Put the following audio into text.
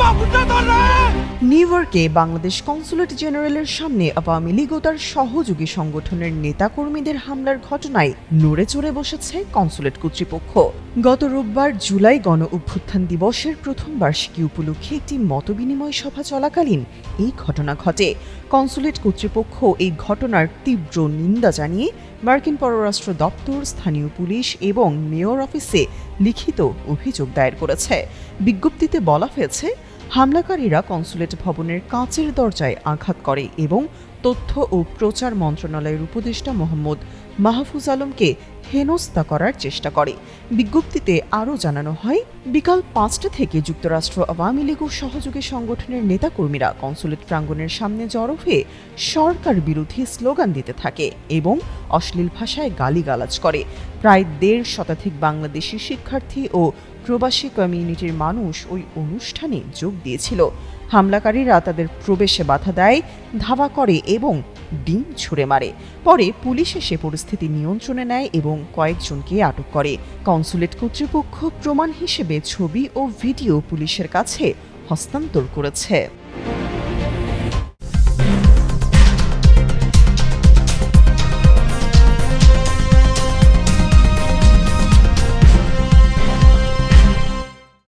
বাবুটা ধরে! নিউ ইয়র্কে বাংলাদেশ কনসুলেট জেনারেলের সামনে আওয়ামী লীগ ও তার সহযোগী সংগঠনের নেতাকর্মীদের হামলার ঘটনায় নড়ে চড়ে বসেছে কনসুলেট কর্তৃপক্ষ। গত রোববার জুলাই গণ অভ্যুত্থান দিবসের প্রথম বার্ষিকী উপলক্ষে একটি মতবিনিময় সভা চলাকালীন এই ঘটনা ঘটে। কনসুলেট কর্তৃপক্ষ এই ঘটনার তীব্র নিন্দা জানিয়ে মার্কিন পররাষ্ট্র দপ্তর, স্থানীয় পুলিশ এবং মেয়র অফিসে লিখিত অভিযোগ দায়ের করেছে। বিজ্ঞপ্তিতে বলা হয়েছে হামলাকারীরা কনসুলেট ভবনের কাঁচের দরজায় আঘাত করে এবং তথ্য ও প্রচার মন্ত্রণালয়ের উপদেষ্টা মোহাম্মদ মাহফুজ আলমকে হেনস্থা করার চেষ্টা করে। বিজ্ঞপ্তিতে আরও জানানো হয়, বিকাল পাঁচটা থেকে যুক্তরাষ্ট্র আওয়ামী লীগ ও সহযোগী সংগঠনের নেতাকর্মীরা কনসুলেট প্রাঙ্গণের সামনে জড়ো হয়ে সরকার বিরোধী স্লোগান দিতে থাকে এবং অশ্লীল ভাষায় গালিগালাজ করে। প্রায় দেড় শতাধিক বাংলাদেশি শিক্ষার্থী ও প্রবাসী কমিউনিটির মানুষ ওই অনুষ্ঠানে যোগ দিয়েছিল। হামলাকারীরা তাদের প্রবেশে বাধা দেয়, ধাওয়া করে এবং ডিম ছুঁড়ে মারে। পরে পুলিশ এসে পরিস্থিতি নিয়ন্ত্রণে নেয় এবং কয়েকজনকে আটক করে। কনসুলেট কর্তৃপক্ষ প্রমাণ হিসেবে ছবি ও ভিডিও পুলিশের কাছে হস্তান্তর করেছে।